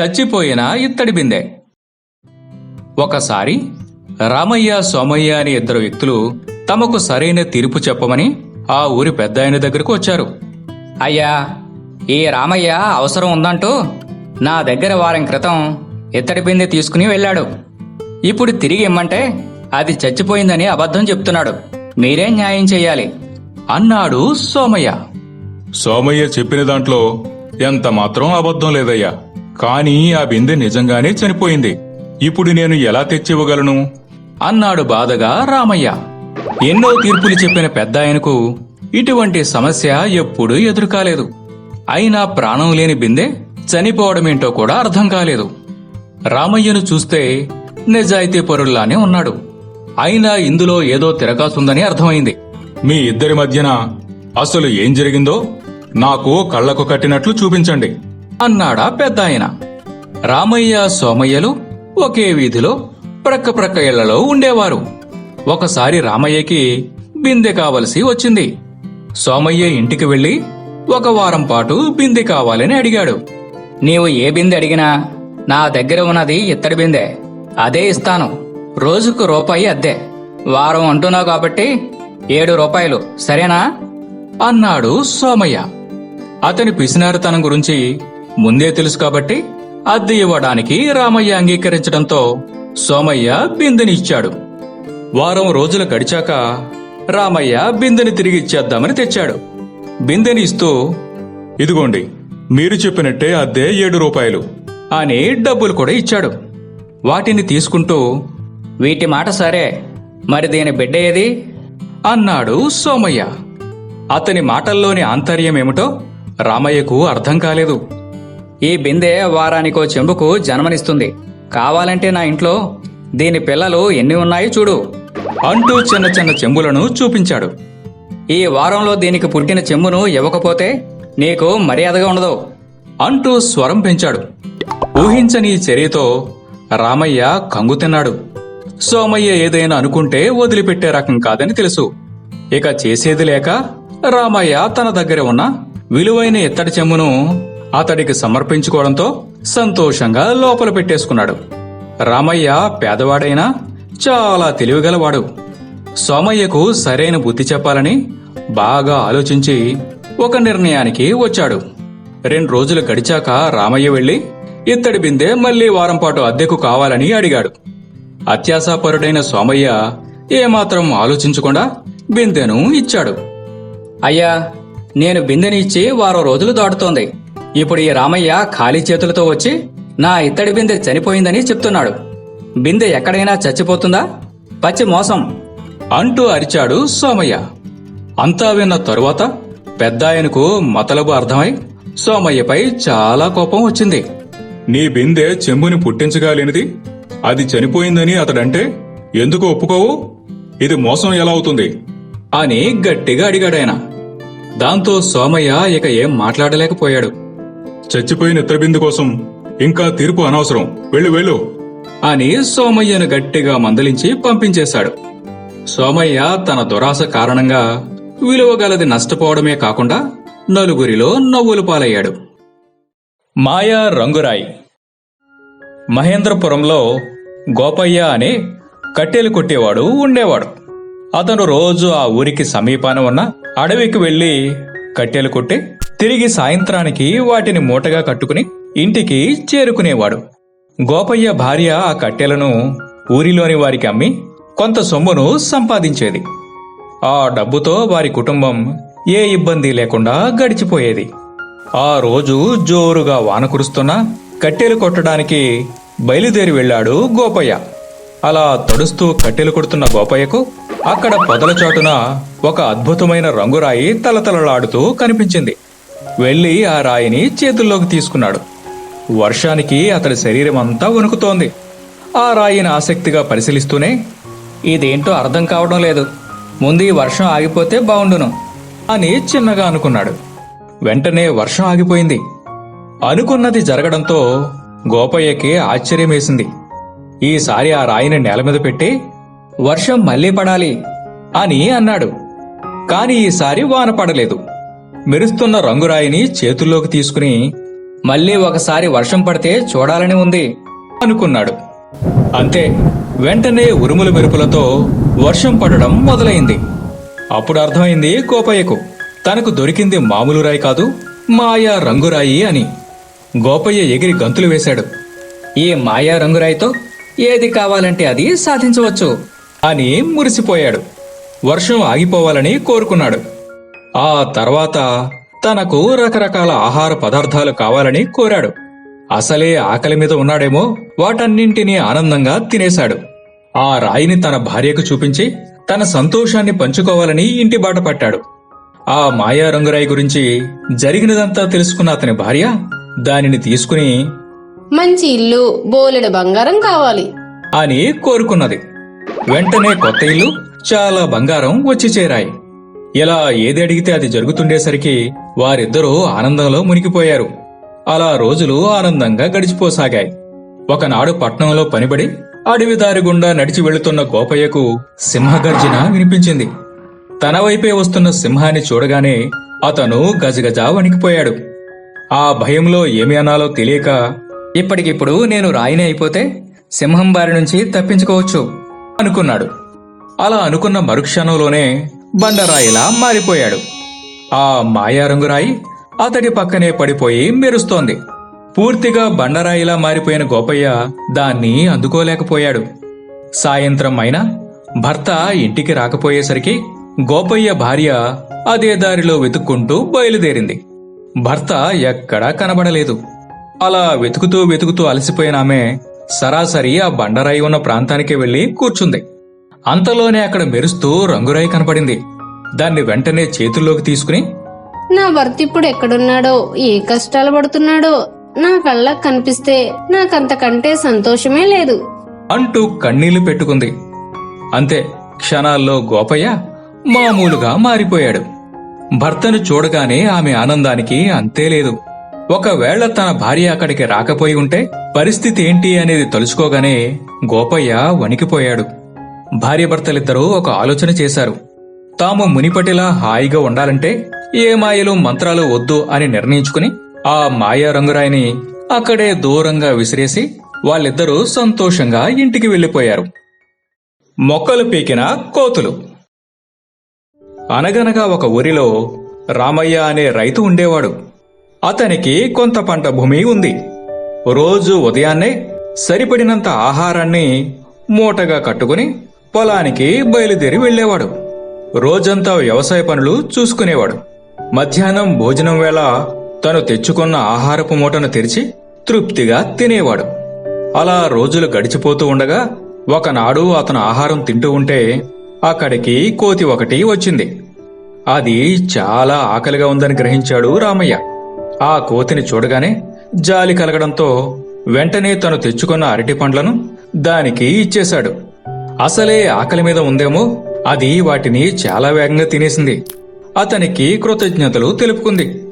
చచ్చిపోయిన ఇత్తడి బిందె. ఒకసారి రామయ్య సోమయ్య అనే ఇద్దరు వ్యక్తులు తమకు సరైన తీర్పు చెప్పమని ఆ ఊరి పెద్ద ఆయన దగ్గరకు వచ్చారు. అయ్యా ఈ రామయ్య అవసరం ఉందంటూ నా దగ్గర వారం క్రితం ఇత్తడి బిందె తీసుకుని వెళ్ళాడు. ఇప్పుడు తిరిగి ఇమ్మంటే అది చచ్చిపోయిందని అబద్ధం చెప్తున్నాడు. మీరేం న్యాయం చెయ్యాలి అన్నాడు సోమయ్య. సోమయ్య చెప్పిన దాంట్లో ఎంత మాత్రం అబద్ధం లేదయ్యా. కానీ ఆ బిందె నిజంగానే చనిపోయింది. ఇప్పుడు నేను ఎలా తెచ్చివ్వగలను? అన్నాడు బాధగా రామయ్య. ఎన్నో తీర్పులు చెప్పిన పెద్ద ఆయనకు ఇటువంటి సమస్య ఎప్పుడూ ఎదురుకాలేదు. అయినా ప్రాణం లేని బిందె చనిపోవడమేంటో కూడా అర్థం కాలేదు. రామయ్యను చూస్తే నిజాయితీ పరుల్లానే ఉన్నాడు. అయినా ఇందులో ఏదో తిరగాసుందని అర్థమైంది. మీ ఇద్దరి మధ్యన అసలు ఏం జరిగిందో నాకు కళ్ళకు కట్టినట్లు చూపించండి. అన్నాడా పెద్ద ఆయన రామయ్య సోమయ్యలు ఒకే వీధిలో ప్రక్క ప్రక్క ఇళ్ళలో ఉండేవారు. ఒకసారి రామయ్యకి బిందె కావలసి వచ్చింది. సోమయ్య ఇంటికి వెళ్ళి ఒక వారం పాటు బిందె కావాలని అడిగాడు. నీవు ఏ బిందె అడిగినా నా దగ్గర ఉన్నది ఇత్తడి బిందె. అదే ఇస్తాను. రోజుకు రూపాయి అద్దె. వారం అంటున్నావు కాబట్టి ఏడు రూపాయలు. సరేనా? అన్నాడు సోమయ్య. అతని పిసినారితనం గురించి ముందే తెలుసు కాబట్టి అద్దె ఇవ్వడానికి రామయ్య అంగీకరించడంతో సోమయ్య బిందెని ఇచ్చాడు. వారం రోజులు గడిచాక రామయ్య బిందెని తిరిగి ఇచ్చేద్దామని తెచ్చాడు. బిందెని ఇస్తూ ఇదిగోండి మీరు చెప్పినట్టే అద్దె ఏడు రూపాయలు అని డబ్బులు కూడా ఇచ్చాడు. వాటిని తీసుకుంటూ వీటి మాట సరే మరి దీని బిడ్డ ఏది? అన్నాడు సోమయ్య. అతని మాటల్లోని ఆంతర్యం ఏమిటో రామయ్యకు అర్థం కాలేదు. ఈ బిందె వారానికో చెంబుకు జన్మనిస్తుంది. కావాలంటే నా ఇంట్లో దీని పిల్లలు ఎన్ని ఉన్నాయి చూడు. అంటూ చిన్న చిన్న చెంబులను చూపించాడు. ఈ వారంలో దీనికి పుట్టిన చెంబును ఇవ్వకపోతే నీకు మర్యాదగా ఉండదు అంటూ స్వరం పెంచాడు. ఊహించని ఈ చర్యతో రామయ్య కంగు తిన్నాడు. సోమయ్య ఏదైనా అనుకుంటే వదిలిపెట్టే రకం కాదని తెలుసు. ఇక చేసేది లేక రామయ్య తన దగ్గర ఉన్న విలువైన ఇత్తడి చెమ్మును అతడికి సమర్పించుకోవడంతో సంతోషంగా లోపల పెట్టేసుకున్నాడు. రామయ్య పేదవాడైనా చాలా తెలివిగలవాడు. సోమయ్యకు సరైన బుద్ధి చెప్పాలని బాగా ఆలోచించి ఒక నిర్ణయానికి వచ్చాడు. రెండు రోజులు గడిచాక రామయ్య వెళ్ళి ఇత్తడి బిందె మళ్ళీ వారం పాటు అద్దెకు కావాలని అడిగాడు. అత్యాశాపరుడైన సోమయ్య ఏమాత్రం ఆలోచించకుండా బిందెను ఇచ్చాడు. అయ్యా నేను బిందెని ఇచ్చి వారం రోజులు దాటుతోంది. ఇప్పుడు ఈ రామయ్య ఖాళీ చేతులతో వచ్చి నా ఇత్తడి బిందె చనిపోయిందని చెప్తున్నాడు. బిందె ఎక్కడైనా చచ్చిపోతుందా? పచ్చి మోసం అంటూ అరిచాడు సోమయ్య. అంతా విన్న తరువాత పెద్దాయనకు మతలబు అర్థమై సోమయ్యపై చాలా కోపం వచ్చింది. నీ బిందె చెంబుని పుట్టించగలిగినది అది చనిపోయిందని అతడంటే ఎందుకు ఒప్పుకోవు? ఇది మోసం ఎలా అవుతుంది? అని గట్టిగా అడిగాడాయన. దాంతో సోమయ్య ఇక ఏం మాట్లాడలేకపోయాడు. చచ్చిపోయిన ఇతర బిందె కోసం ఇంకా తీర్పు అనవసరం. వెళ్ళు వెళ్ళు. అని సోమయ్యను గట్టిగా మందలించి పంపించేశాడు. సోమయ్య తన దురాశ కారణంగా విలువగలది నష్టపోవడమే కాకుండా నలుగురిలో నవ్వులు పాలయ్యాడు. మాయా రంగురాయి. మహేంద్రపురంలో గోపయ్య అనే కట్టెలు కొట్టేవాడు ఉండేవాడు. అతను రోజు ఆ ఊరికి సమీపాన ఉన్న అడవికి వెళ్ళి కట్టెలు కొట్టి తిరిగి సాయంత్రానికి వాటిని మూటగా కట్టుకుని ఇంటికి చేరుకునేవాడు. గోపయ్య భార్య ఆ కట్టెలను ఊరిలోని వారికి అమ్మి కొంత సొమ్మును సంపాదించేది. ఆ డబ్బుతో వారి కుటుంబం ఏ ఇబ్బంది లేకుండా గడిచిపోయేది. ఆ రోజు జోరుగా వాన కురుస్తున్నా కట్టెలు కొట్టడానికి బయలుదేరి వెళ్ళాడు గోపయ్య. అలా తడుస్తూ కట్టెలు కొడుతున్న గోపయ్యకు అక్కడ పొదల చాటున ఒక అద్భుతమైన రంగురాయి తలతలలాడుతూ కనిపించింది. వెళ్ళి ఆ రాయిని చేతుల్లోకి తీసుకున్నాడు. వర్షానికి అతడి శరీరం అంతా వణుకుతోంది. ఆ రాయిని ఆసక్తిగా పరిశీలిస్తూనే ఇదేంటో అర్థం కావడం లేదు. ముందు ఈ వర్షం ఆగిపోతే బావుండును అని చిన్నగా అనుకున్నాడు. వెంటనే వర్షం ఆగిపోయింది. అనుకున్నది జరగడంతో గోపయ్యకి ఆశ్చర్యమేసింది. ఈసారి ఆ రాయిని నేల మీద పెట్టి వర్షం మళ్ళీ పడాలి అని అన్నాడు. కాని ఈసారి వాన పడలేదు. మెరుస్తున్న రంగురాయిని చేతుల్లోకి తీసుకుని మళ్ళీ ఒకసారి వర్షం పడితే చూడాలని ఉంది అనుకున్నాడు. అంతే వెంటనే ఉరుముల మెరుపులతో వర్షం పడడం మొదలైంది. అప్పుడు అర్థమైంది గోపయ్యకు తనకు దొరికింది మామూలు రాయి కాదు మాయా రంగురాయి అని. గోపయ్య ఎగిరి గంతులు వేశాడు. ఈ మాయా రంగురాయితో ఏది కావాలంటే అది సాధించవచ్చు అని మురిసిపోయాడు. వర్షం ఆగిపోవాలని కోరుకున్నాడు. ఆ తర్వాత తనకు రకరకాల ఆహార పదార్థాలు కావాలని కోరాడు. అసలే ఆకలి మీద ఉన్నాడేమో వాటన్నింటినీ ఆనందంగా తినేశాడు. ఆ రాయిని తన భార్యకు చూపించి తన సంతోషాన్ని పంచుకోవాలని ఇంటి బాట పట్టాడు. ఆ మాయా రంగురాయి గురించి జరిగినదంతా తెలుసుకున్న అతని భార్య దానిని తీసుకుని మంచి ఇల్లు బోలెడు బంగారం కావాలి అని కోరుకున్నది. వెంటనే కొత్త ఇల్లు చాలా బంగారం వచ్చి చేరాయి. ఇలా ఏది అడిగితే అది జరుగుతుండేసరికి వారిద్దరూ ఆనందంలో మునిగిపోయారు. అలా రోజులు ఆనందంగా గడిచిపోసాగాయి. ఒకనాడు పట్నంలో పనిబడి అడవి దారి గుండా నడిచి వెళుతున్న గోపయ్యకు సింహగర్జన వినిపించింది. తన వైపే వస్తున్న సింహాన్ని చూడగానే అతను గజగజ వణికిపోయాడు. ఆ భయంలో ఏమి అనాలో తెలియక ఇప్పటికిప్పుడు నేను రాయిని అయిపోతే సింహం బారి నుంచి తప్పించుకోవచ్చు అనుకున్నాడు. అలా అనుకున్న మరుక్షణంలోనే బండరాయిలా మారిపోయాడు. ఆ మాయారంగురాయి అతడి పక్కనే పడిపోయి మెరుస్తోంది. పూర్తిగా బండరాయిలా మారిపోయిన గోపయ్య దాన్ని అందుకోలేకపోయాడు. సాయంత్రం అయినా భర్త ఇంటికి రాకపోయేసరికి గోపయ్య భార్య అదే దారిలో వెతుక్కుంటూ బయలుదేరింది. భర్త ఎక్కడా కనబడలేదు. అలా వెతుకుతూ వెతుకుతూ అలసిపోయిన ఆమె సరాసరి ఆ బండరాయి ఉన్న ప్రాంతానికి వెళ్ళి కూర్చుంది. అంతలోనే అక్కడ మెరుస్తూ రంగురాయి కనపడింది. దాన్ని వెంటనే చేతుల్లోకి తీసుకుని నా భర్త ఇప్పుడు ఎక్కడున్నాడో ఏ కష్టాలు పడుతున్నాడో నా కళ్ళకు కనిపిస్తే నాకంతకంటే సంతోషమే లేదు. అంటూ కన్నీళ్ళు పెట్టుకుంది. అంతే క్షణాల్లో గోపయ్య మామూలుగా మారిపోయాడు. భర్తను చూడగానే ఆమె ఆనందానికి అంతే లేదు. ఒకవేళ తన భార్య అక్కడికి రాకపోయి ఉంటే పరిస్థితి ఏంటి అనేది తలుచుకోగానే గోపయ్య వణికిపోయాడు. భార్యభర్తలిద్దరూ ఒక ఆలోచన చేశారు. తాము మునిపటిలా హాయిగా ఉండాలంటే ఏ మాయలు మంత్రాలు వద్దు అని నిర్ణయించుకుని ఆ మాయా రంగురాయిని అక్కడే దూరంగా విసిరేసి వాళ్ళిద్దరూ సంతోషంగా ఇంటికి వెళ్ళిపోయారు మొక్కలు పీకిన కోతులు. అనగనగా ఒక ఊరిలో రామయ్య అనే రైతు ఉండేవాడు. అతనికి కొంత పంట భూమి ఉంది. రోజు ఉదయాన్నే సరిపడినంత ఆహారాన్ని మూటగా కట్టుకుని పొలానికి బయలుదేరి వెళ్ళేవాడు. రోజంతా వ్యవసాయ పనులు చూసుకునేవాడు. మధ్యాహ్నం భోజనం వేళ తను తెచ్చుకున్న ఆహారపు మూటను తెరిచి తృప్తిగా తినేవాడు. అలా రోజులు గడిచిపోతూ ఉండగా ఒకనాడు అతను ఆహారం తింటూ ఉంటే అక్కడికి కోతి ఒకటి వచ్చింది. అది చాలా ఆకలిగా ఉందని గ్రహించాడు రామయ్య. ఆ కోతిని చూడగానే జాలి కలగడంతో వెంటనే తను తెచ్చుకున్న అరటి పండ్లను దానికి ఇచ్చేశాడు. అసలే ఆకలి మీద ఉందేమో? అది వాటిని చాలా వేగంగా తినేసింది. అతనికి కృతజ్ఞతలు తెలుపుకుంది.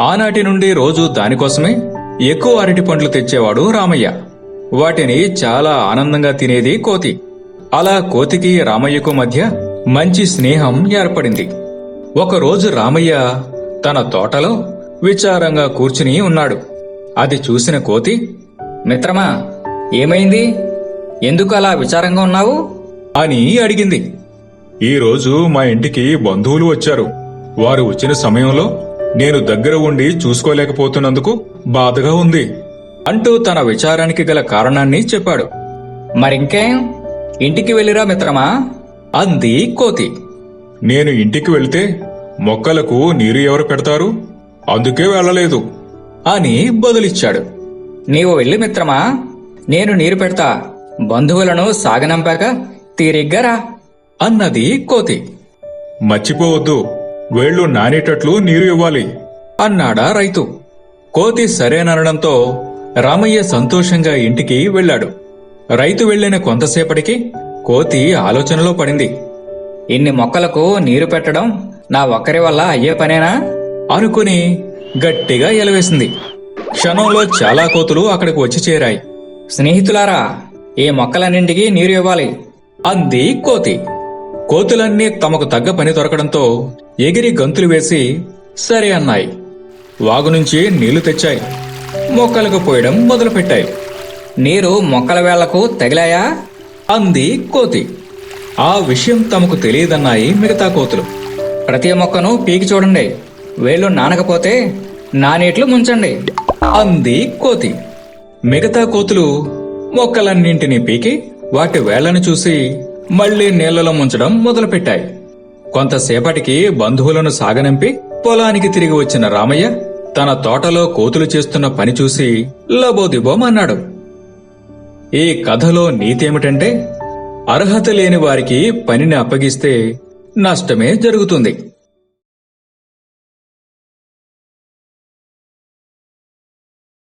ఆనాటి నుండి రోజు దానికోసమే ఎక్కువ అరటి పండ్లు తెచ్చేవాడు రామయ్య. వాటిని చాలా ఆనందంగా తినేది కోతి. అలా కోతికి రామయ్యకు మధ్య మంచి స్నేహం ఏర్పడింది. ఒకరోజు రామయ్య తన తోటలో విచారంగా కూర్చుని ఉన్నాడు. అది చూసిన కోతి మిత్రమా ఏమైంది? ఎందుకు అలా విచారంగా ఉన్నావు? అని అడిగింది. ఈ రోజు మా ఇంటికి బంధువులు వచ్చారు. వారు వచ్చిన సమయంలో నేను దగ్గర ఉండి చూసుకోలేకపోతున్నందుకు బాధగా ఉంది అంటూ తన విచారానికి గల కారణాన్ని చెప్పాడు. మరింకేం? ఇంటికి వెళ్ళిరా మిత్రమా? అంది కోతి. నేను ఇంటికి వెళ్తే మొక్కలకు నీరు ఎవరు పెడతారు? అందుకే వెళ్ళలేదు. అని బదులిచ్చాడు. నీవు వెళ్ళి మిత్రమా? నేను నీరు పెడతా. బంధువులను సాగనంపాక తీరిగ్గా రా అన్నది కోతి. మర్చిపోవద్దు వేళ్ళు నానేటట్లు నీరు ఇవ్వాలి అన్నాడా రైతు. కోతి సరేననడంతో రామయ్య సంతోషంగా ఇంటికి వెళ్ళాడు. రైతు వెళ్ళిన కొంతసేపటికి కోతి ఆలోచనలో పడింది. ఇన్ని మొక్కలకు నీరు పెట్టడం నా ఒక్కరి వల్ల అయ్యే పనేనా? అనుకుని గట్టిగా ఎలవేసింది. క్షణంలో చాలా కోతులు అక్కడికి వచ్చి చేరాయి. స్నేహితులారా ఈ మొక్కలన్నింటికి నీరు ఇవ్వాలి? అంది కోతి. కోతులన్నీ తమకు తగ్గ పని దొరకడంతో ఎగిరి గంతులు వేసి సరే అన్నాయి. వాగు నుంచి నీళ్ళు తెచ్చాయి. మొక్కలకు పోయడం మొదలుపెట్టాయి. నీరు మొక్కల వేళ్ళకు తగిలాయా? అంది కోతి. ఆ విషయం తమకు తెలియదన్నాయి మిగతా కోతులు. ప్రతి మొక్కను పీకి చూడండి. వేళ్ళు నానకపోతే నానేట్లు ముంచండి. అంది కోతి. మిగతా కోతులు మొక్కలన్నింటినీ పీకి వాటి వేళ్ళను చూసి మళ్ళీ నీళ్ళలో ముంచడం మొదలుపెట్టాయి. కొంతసేపటికి బంధువులను సాగనంపి పొలానికి తిరిగి వచ్చిన రామయ్య తన తోటలో కోతులు చేస్తున్న పని చూసి లబోదిబోం అన్నాడు. ఈ కథలో నీతేమిటంటే అర్హత లేని వారికి పనిని అప్పగిస్తే నష్టమే జరుగుతుంది.